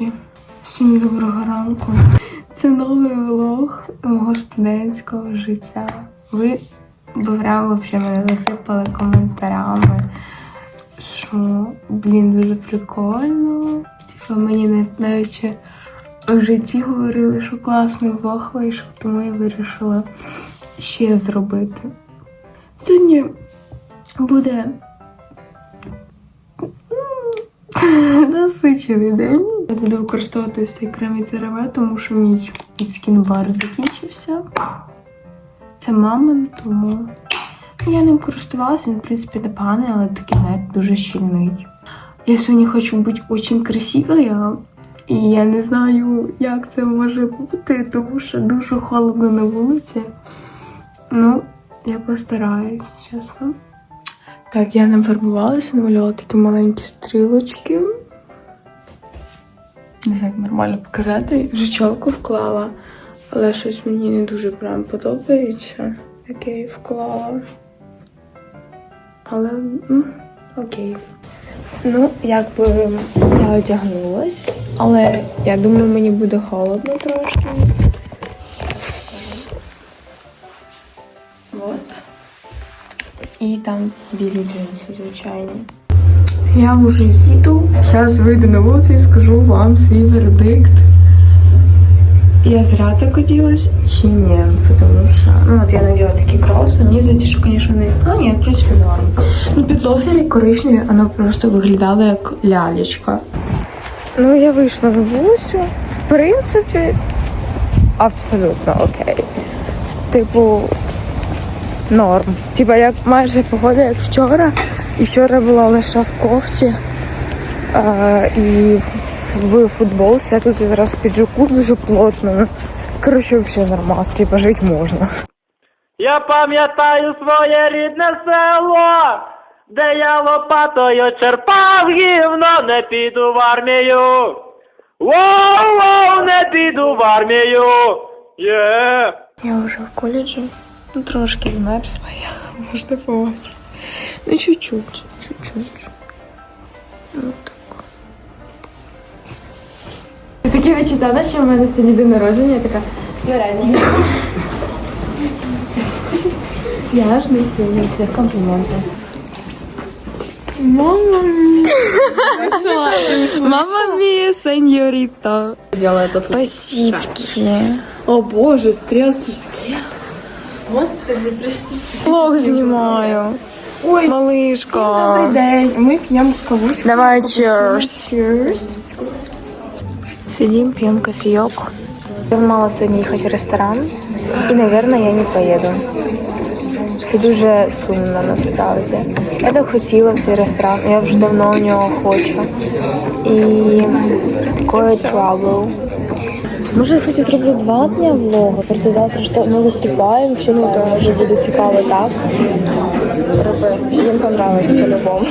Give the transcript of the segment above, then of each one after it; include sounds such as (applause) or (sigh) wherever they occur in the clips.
Нарешті. Всім доброго ранку. Це новий влог мого студентського життя. Ви прямо мене засипали коментарями, що, блін, дуже прикольно. Типа мені навіть в житті говорили, що класний влог вийшов, тому я вирішила ще зробити. Сьогодні буде (laughs) Насичений день. Я буду використовувати ось цей крем від CeraVe, тому що мій скінбар закінчився. Це мамин, тому я ним користувалася, він, в принципі, непоганий, але такий, знаєте, дуже щільний. Я сьогодні хочу бути дуже красивою, і я не знаю, як це може бути, тому що дуже холодно на вулиці. Ну, я постараюсь, чесно. Так, я нафарбувалася, намалювала такі маленькі стрілочки. Не знаю, як нормально показати. Вже чолку вклала, але щось мені не дуже прям подобається, як я її вклала. Але м, окей. Ну, якби я одягнулась, але я думаю, мені буде холодно трошки. Вот. І там білі джинси, звичайні. Я вже їду. Зараз вийду на вулицю і скажу вам свій вердикт. Я зря так оділась чи ні? Тому що, ну от я наділа такі кроси, мені здається, що, звісно, не. А ні, в принципі, норм. Ну, під лофері коричневі, воно просто виглядало як лялечка. Ну, я вийшла на вулицю. В принципі, абсолютно окей. Типу, норм. Типа як майже погода, як вчора. І вчора була лише в кофті е, і в, в футболці, а тут зараз в піджаку дуже плотно. Коротше, взагалі нормас, типа жити можна. Я пам'ятаю своє рідне село, де я лопатою черпав гівно, не піду в армію. Воу-воу, не піду в армію. Є. Я вже в коледжі. Ну, трошки змерзла я, можна побачити. Ну, чуть-чуть, чуть-чуть. Ну, так. Таке відчуття, що в мене сьогодні день народження, я така, ну реально. Я ж не сьогодні всіх компліменти. Мама мія. Мама мія, сеньоріта. Делаю это Спасибки. О боже, стрелки, стрелки. Господи, простите. Влог знімаю. Ой, Малишка. добрий день. Ми п'ємо кавуську. Давай cheers. Cheers. Сидим, пьем кофеек. Я мала сьогодні їхати в ресторан, і, напевно, я не поїду. Це дуже сумно насправді. Я так хотіла в цей ресторан, я вже давно у нього хочу. І такое trouble. Може, кстати, зроблю два дня влога, просто завтра що ми виступаємо, все ну, то може буде цікаво так. Роби, їм понравиться по-любому.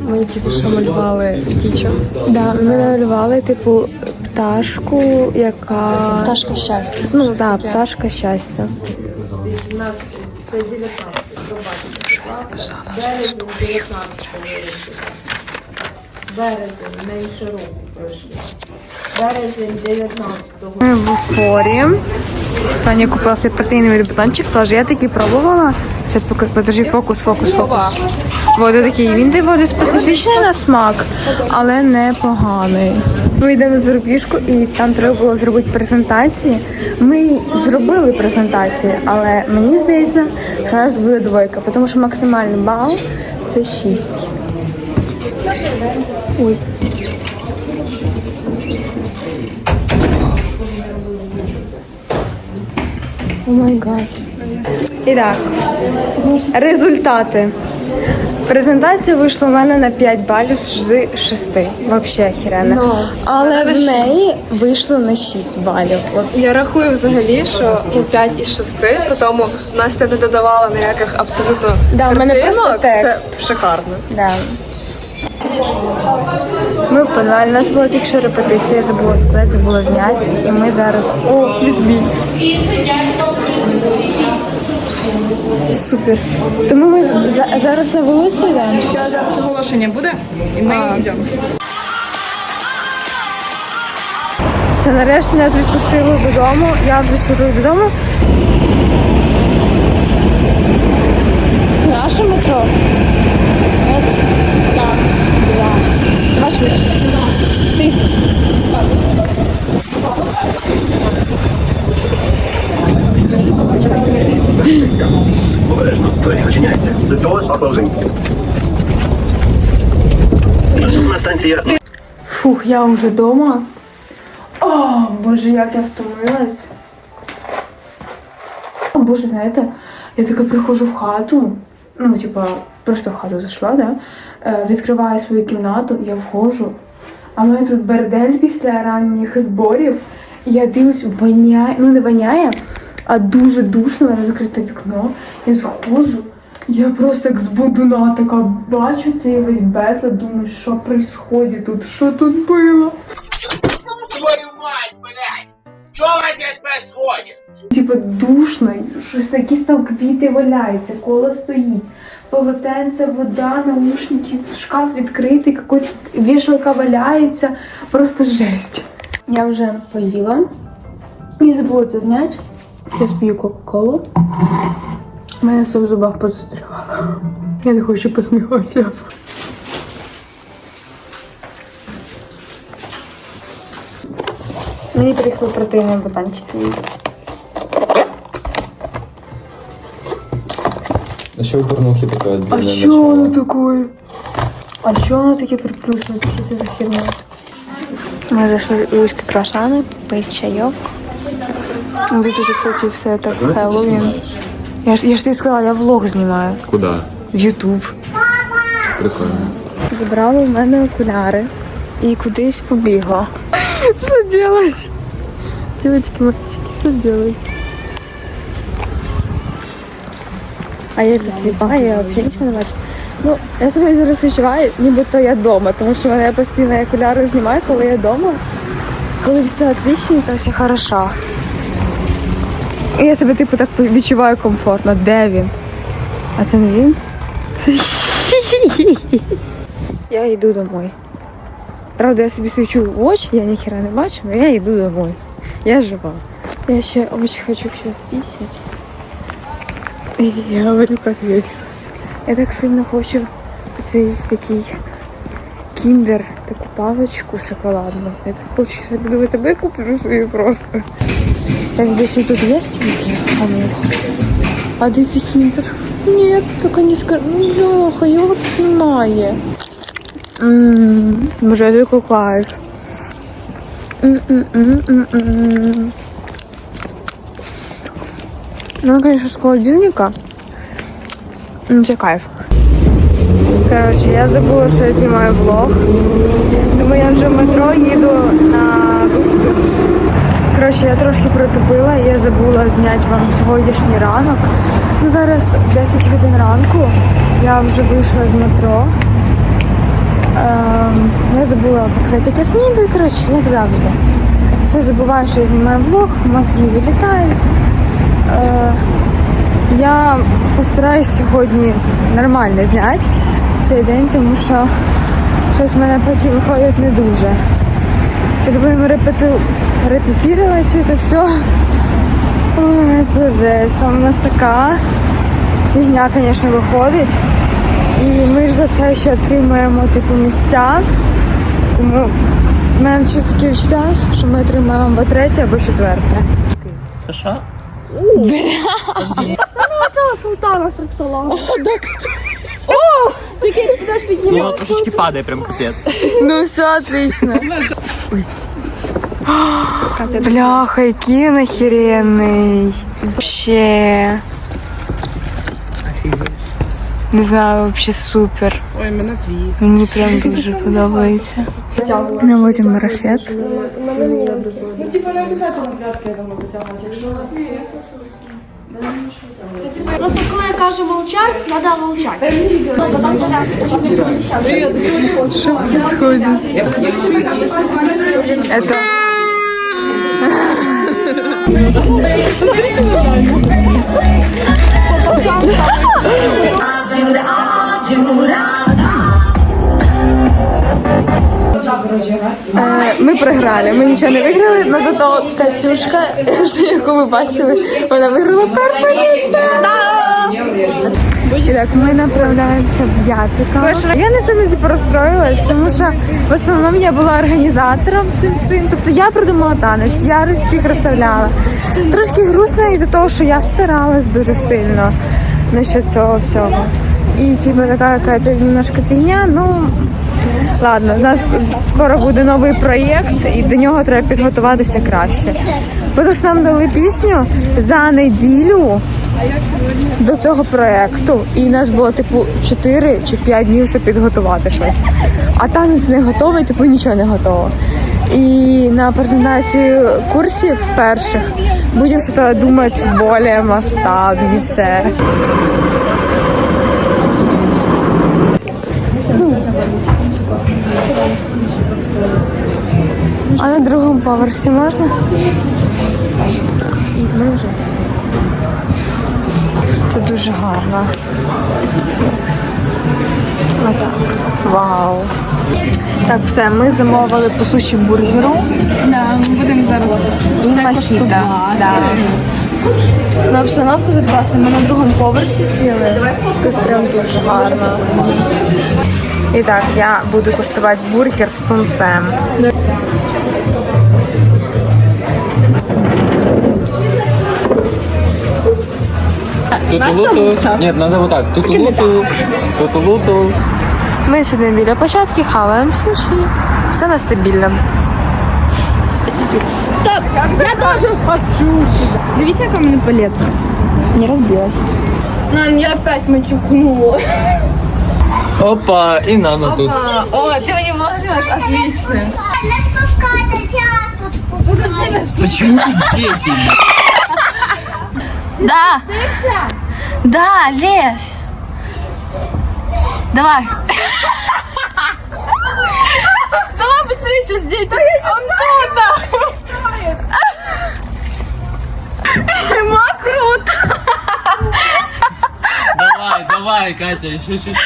Ми тільки що малювали тічо. Да, ми намалювали, типу, пташку, яка. Пташка щастя. Ну так, да, пташка щастя. Березень, менше року пройшло. Березень 19-го. Ми в форі. Таня купила собі протеїновий батончик, теж я такий пробувала. Зараз поки подожди, фокус, фокус, фокус. Вот такий. Він типу специфічний на смак, але непоганий. Ми йдемо на зарубіжку і там треба було зробити презентації. Ми зробили презентації, але мені здається, що у нас буде двойка, тому що максимальний бал це 6. Ой. О май гад. І так, результати. Презентація вийшла у мене на 5 балів з 6. Взагалі охеренно. Але в неї вийшло на 6 балів. Я рахую взагалі, що ну, 5 із 6, при тому Настя не додавала ніяких абсолютно Да, в мене просто текст. Це шикарно. Да. Ми в підвалі. У нас була тільки що репетиція, я забула сказати, забула зняти. І ми зараз. О, відбій. Супер. Тому ми за- зараз на вулицю йдемо. Зараз оголошення буде, і ми йдемо. Все, нарешті нас відпустили додому. Я вже шурую додому. Я вже вдома. О, боже, як я втомилась. О, боже, знаєте, я така приходжу в хату. Ну, типа, просто в хату зайшла, да? Е, відкриваю свою кімнату, я входжу. А в мене тут бердель після ранніх зборів. І я дивлюсь, воняє, ну не воняє, а дуже душно, мене закрите вікно. Я сходжу, я просто як з будуна така бачу цей весь безлад, думаю, що відбувається тут, що тут було. Твою мать, блядь! Что здесь происходит? Типа душно, щось якісь там квіти валяються, коло стоїть, полотенце, вода, наушники, шкаф відкритий, якась вішалка валяється, просто жесть. Я вже поїла. І забула це зняти. Я спію Кока-Колу. У мене все в зубах позастрягало. Я не хочу посміхатися. Мені приїхали протеїнові батончики. А що у порнухи така А що воно таке? А що воно таке приплюснуте? Що це за херня? Ми зайшли у Узькі крашани, пить чайок. Ну, Тут уже, кстати, все так Хеллоуін. Я ж, я ж тобі сказала, я влог знімаю Куди? в Ютуб. Прикольно. Забрали в мене окуляри. І кудись побігла. (laughs) Що делать? Девочки, мальчики, що делать? А я як сліпа, я взагалі нічого не бачу. Ну, я себе зараз відчуваю, нібито я вдома, тому що мене постійно окуляри знімаю, коли я вдома. Коли все отличненько, все хорошо. І я себе типу так відчуваю комфортно. Де він? А це не він? Це (laughs) я йду домой. Правда, я собі свічу в очі, я ніхера не бачу, але я йду домой. Я жива. Я ще очень хочу сейчас писать. І я говорю, как есть. Я так сильно хочу цей такий кіндер, таку паличку шоколадну. Я так хочу, я піду в тебе куплю собі просто. Так, десь тут є стільки? А де цей кіндер? Ні, тільки не скажу. Ну, Льоха, його тут немає. Ммм, боже, який кайф. М-м-м-м-м. Ну, конечно, з холодильника. Ну, це кайф. Коротше, я забула, що я знімаю влог. Тому я вже в метро їду на виступ. Коротше, я трошки протупила, я забула зняти вам сьогоднішній ранок. Ну, зараз 10 годин ранку. Я вже вийшла з метро. Ем, я забула показати, як я снідаю, коротше, як завжди. Все забуваю, що я знімаю влог, мозги вилітають. Е, я постараюсь сьогодні нормально зняти цей день, тому що щось в мене поки виходить не дуже. Зараз будемо репету... репетувати це все. Ой, це жесть. Там у нас така фігня, звісно, виходить. І ми ж за це ще отримуємо типу місця. Тому в мене щось таке відчуття, що ми отримаємо або третє, або четверте. Ну, трошечки падає, прям капець. Ну все, отлично. Бляха, який він охеренний. Вообще. Не знаю, вообще супер. Ой, мене твій. Мені прям дуже подобається. Наводимо марафет. Просто коли я кажу мовчать, треба мовчати. происходит? Это... Ми ми програли. Ми нічого не виграли, але зато Катюшка, яку ви бачили, вона виграла перше місце. І так, ми направляємося в Ятика. Я не сильно типу, розстроїлась, тому що в основному я була організатором цим всім. Тобто я придумала танець, я всіх розставляла. Трошки грустно із-за того, що я старалась дуже сильно насчет цього всього. І типу така якась немножко фігня, ну ладно, у нас скоро буде новий проєкт, і до нього треба підготуватися краще. Тому що нам дали пісню за неділю до цього проекту, і нас було типу 4 чи 5 днів, щоб підготувати щось. А танець не готовий, типу нічого не готово. І на презентацію курсів перших будемо щось думати більш масштабніше. А на другому поверсі можна? Це дуже гарно. Отак. Вау. Так, все, ми замовили по суші бургеру. Да, ми будемо зараз все коштувати. Да. На обстановку тут класно. Ми на другому поверсі сіли. Тут прям дуже гарно. І так, я буду куштувати бургер з тунцем. Тутулуту. Нет, надо вот так. Тутулуту. Тутулуту. Ми сидимо біля початки, хаваємо суші. Все нестабільно. Дивіться, яка в мене палетка. Не розбилась. Нан, я опять матюкнула. Опа, и Нана тут. О, ты мне возьмешь? Отлично. Почему дети? Да. Да, лезь. Давай. (laughs) Давай быстрее сейчас дети. Он тут. Давай, давай, Катя, еще чуть-чуть.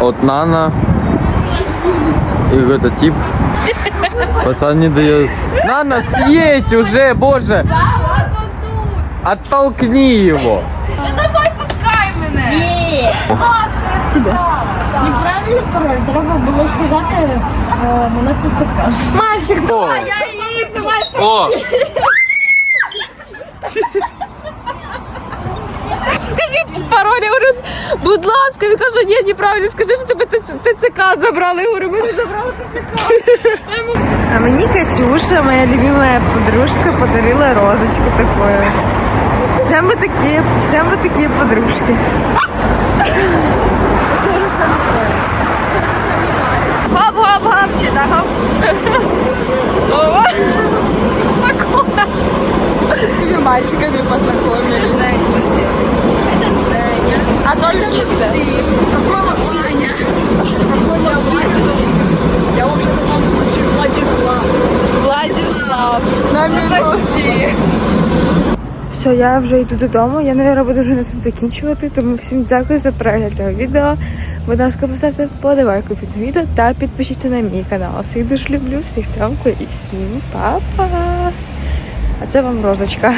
Вот Нана. И какой-то тип. Пацан не дает. Нана, съедь уже, боже! Оттолкни его. Неправильно пароль. Треба було сказати е, мене ТЦК. О! Пароль, я говорю, будь ласка, він каже, ні, неправильно, скажи, що тебе ТЦК забрали. Я говорю, ми не забрали ТЦК. А мені Катюша, моя любимая подружка, подарила розочку такую. Всем бы такие, всем бы такие подружки. Хоп-хоп-хоп, сюда, хоп. О, Спокойно. Тебе мальчиками познакомились. Это Женя. а то Максим. Какой Максим? Какой Максим? Я вообще-то сам Владислав. Владислав. На почти. Все, я вже йду додому. Я, мабуть, буду вже на цьому закінчувати. Тому всім дякую за перегляд цього відео. Будь ласка, поставте подавайку під цим відео та підпишіться на мій канал. Всіх дуже люблю, всіх цьомкую і всім па-па. А це вам розочка.